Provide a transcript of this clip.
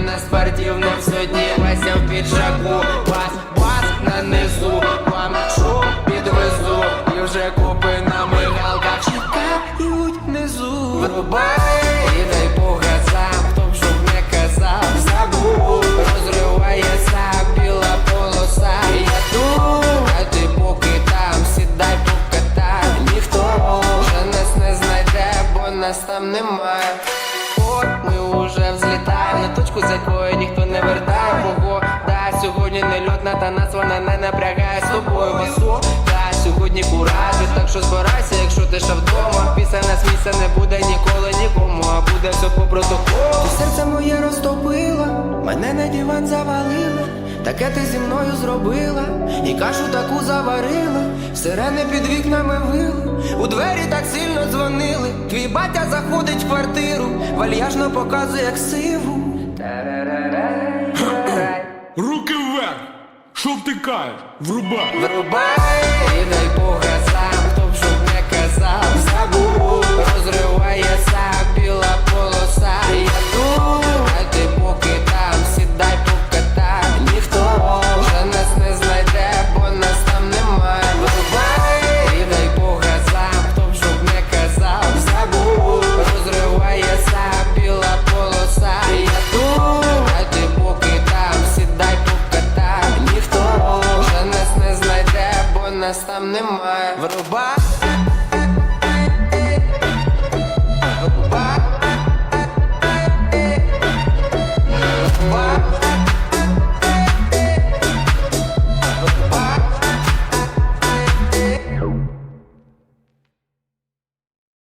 на спортивном судні, Вася в піджаку, бас, бас на низу, вам шум підвезу, і вже купи на мигалках. Чекають внизу. Врубай, і дай Бога сам, хто б щоб не казав, забув, розривається біла полоса. Я тут, а ти поки там, сідай поката, ніхто вже нас не знайде, бо нас там немає. Паску, з якої ніхто не вертає Та Сьогодні не льотна, та нас вона не напрягає з тобою. Васу. Та сьогодні куражі, так що збирайся, якщо ти ще вдома. Пісана сміса не буде ніколи нікому, а буде все по протоколу. Серце моє розтопило, мене на диван завалило Таке ти зі мною зробила, і кашу таку заварила, сирени під вікнами вили, у двері так сильно дзвонили, твій батя заходить в квартиру, вальяжно показує як сиву. Руки вверх! Що втикаєш? Врубай! Врубай і дай Бога! нас там немає. Вруба.